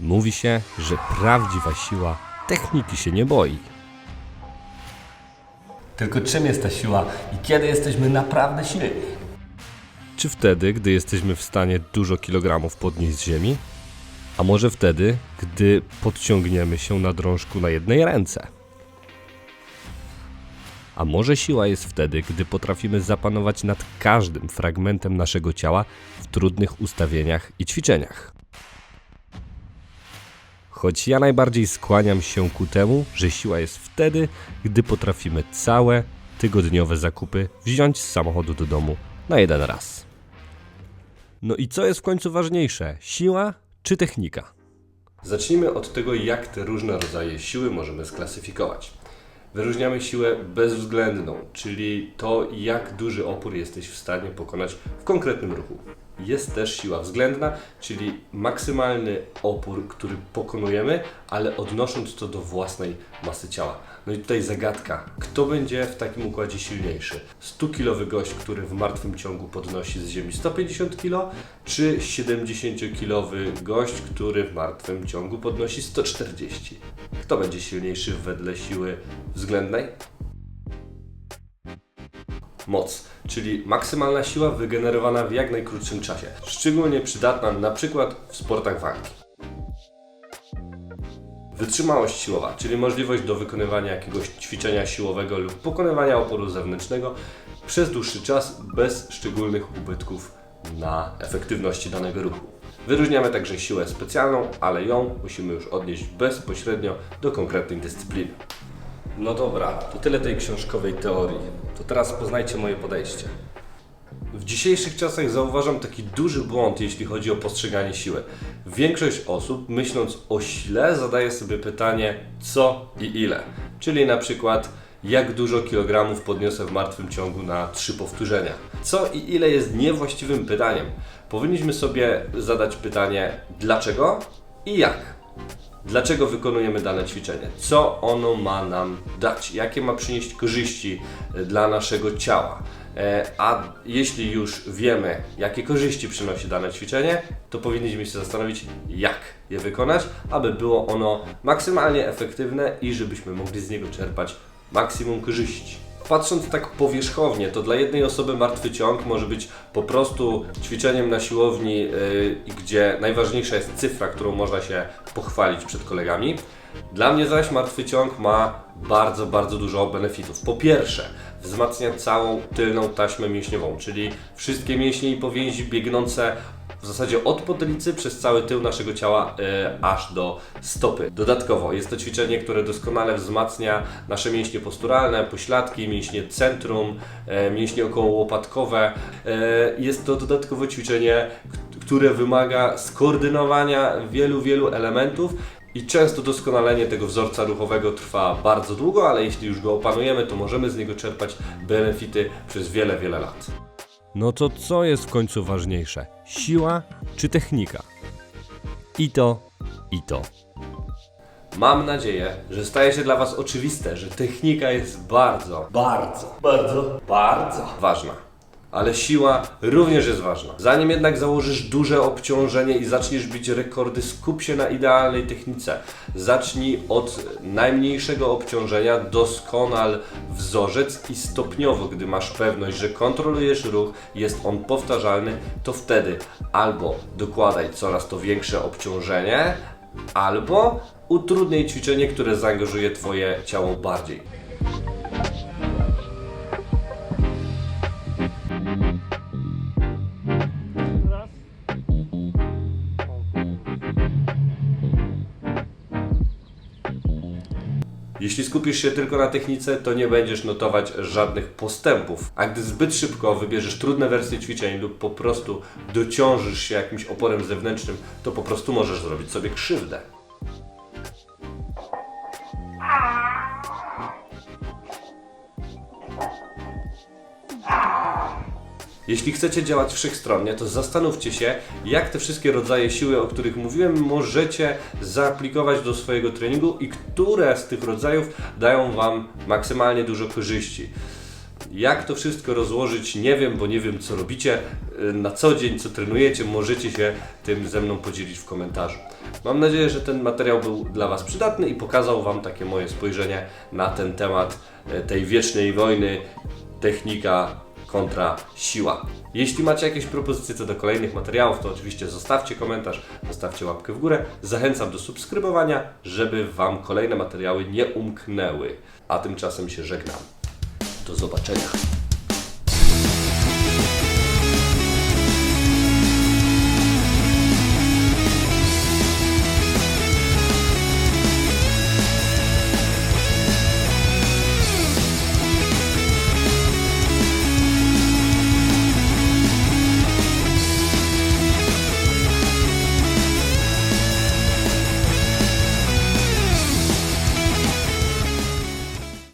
Mówi się, że prawdziwa siła techniki się nie boi. Tylko czym jest ta siła i kiedy jesteśmy naprawdę silni? Czy wtedy, gdy jesteśmy w stanie dużo kilogramów podnieść z ziemi? A może wtedy, gdy podciągniemy się na drążku na jednej ręce? A może siła jest wtedy, gdy potrafimy zapanować nad każdym fragmentem naszego ciała w trudnych ustawieniach i ćwiczeniach? Choć ja najbardziej skłaniam się ku temu, że siła jest wtedy, gdy potrafimy całe tygodniowe zakupy wziąć z samochodu do domu na jeden raz. No i co jest w końcu ważniejsze? Siła czy technika? Zacznijmy od tego, jak te różne rodzaje siły możemy sklasyfikować. Wyróżniamy siłę bezwzględną, czyli to, jak duży opór jesteś w stanie pokonać w konkretnym ruchu. Jest też siła względna, czyli maksymalny opór, który pokonujemy, ale odnosząc to do własnej masy ciała. No i tutaj zagadka, kto będzie w takim układzie silniejszy? 100-kilowy gość, który w martwym ciągu podnosi z ziemi 150 kg, czy 70-kilowy gość, który w martwym ciągu podnosi 140? Kto będzie silniejszy wedle siły względnej? Moc, czyli maksymalna siła wygenerowana w jak najkrótszym czasie, szczególnie przydatna na przykład w sportach walki. Wytrzymałość siłowa, czyli możliwość do wykonywania jakiegoś ćwiczenia siłowego lub pokonywania oporu zewnętrznego przez dłuższy czas bez szczególnych ubytków na efektywności danego ruchu. Wyróżniamy także siłę specjalną, ale ją musimy już odnieść bezpośrednio do konkretnej dyscypliny. No dobra, to tyle tej książkowej teorii. To teraz poznajcie moje podejście. W dzisiejszych czasach zauważam taki duży błąd, jeśli chodzi o postrzeganie siły. Większość osób, myśląc o sile, zadaje sobie pytanie co i ile. Czyli na przykład, jak dużo kilogramów podniosę w martwym ciągu na trzy powtórzenia. Co i ile jest niewłaściwym pytaniem. Powinniśmy sobie zadać pytanie dlaczego i jak. Dlaczego wykonujemy dane ćwiczenie? Co ono ma nam dać? Jakie ma przynieść korzyści dla naszego ciała? E, A jeśli już wiemy, jakie korzyści przynosi dane ćwiczenie, to powinniśmy się zastanowić, jak je wykonać, aby było ono maksymalnie efektywne i żebyśmy mogli z niego czerpać maksimum korzyści. Patrząc tak powierzchownie, to dla jednej osoby martwy ciąg może być po prostu ćwiczeniem na siłowni, yy, gdzie najważniejsza jest cyfra, którą można się pochwalić przed kolegami. Dla mnie zaś martwy ciąg ma bardzo, bardzo dużo benefitów. Po pierwsze, wzmacnia całą tylną taśmę mięśniową, czyli wszystkie mięśnie i powięzi biegnące w zasadzie od potylicy przez cały tył naszego ciała e, aż do stopy. Dodatkowo jest to ćwiczenie, które doskonale wzmacnia nasze mięśnie posturalne, pośladki, mięśnie centrum, e, mięśnie okołołopatkowe. E, jest to dodatkowo ćwiczenie, które wymaga skoordynowania wielu, wielu elementów i często doskonalenie tego wzorca ruchowego trwa bardzo długo, ale jeśli już go opanujemy, to możemy z niego czerpać benefity przez wiele, wiele lat. No to co jest w końcu ważniejsze? Siła czy technika? I to, i to. Mam nadzieję, że staje się dla Was oczywiste, że technika jest bardzo, bardzo, bardzo, bardzo ważna. Ale siła również jest ważna. Zanim jednak założysz duże obciążenie i zaczniesz bić rekordy, skup się na idealnej technice. Zacznij od najmniejszego obciążenia, doskonal wzorzec i stopniowo, gdy masz pewność, że kontrolujesz ruch, jest on powtarzalny, to wtedy albo dokładaj coraz to większe obciążenie, albo utrudnij ćwiczenie, które zaangażuje Twoje ciało bardziej. Jeśli skupisz się tylko na technice, to nie będziesz notować żadnych postępów. A gdy zbyt szybko wybierzesz trudne wersje ćwiczeń lub po prostu dociążysz się jakimś oporem zewnętrznym, to po prostu możesz zrobić sobie krzywdę. Jeśli chcecie działać wszechstronnie, to zastanówcie się, jak te wszystkie rodzaje siły, o których mówiłem, możecie zaaplikować do swojego treningu i które z tych rodzajów dają Wam maksymalnie dużo korzyści. Jak to wszystko rozłożyć, nie wiem, bo nie wiem co robicie na co dzień, co trenujecie. Możecie się tym ze mną podzielić w komentarzu. Mam nadzieję, że ten materiał był dla Was przydatny i pokazał Wam takie moje spojrzenie na ten temat y, tej wiecznej wojny, technika kontra siła. Jeśli macie jakieś propozycje co do kolejnych materiałów, to oczywiście zostawcie komentarz, zostawcie łapkę w górę. Zachęcam do subskrybowania, żeby Wam kolejne materiały nie umknęły. A tymczasem się żegnam. Do zobaczenia.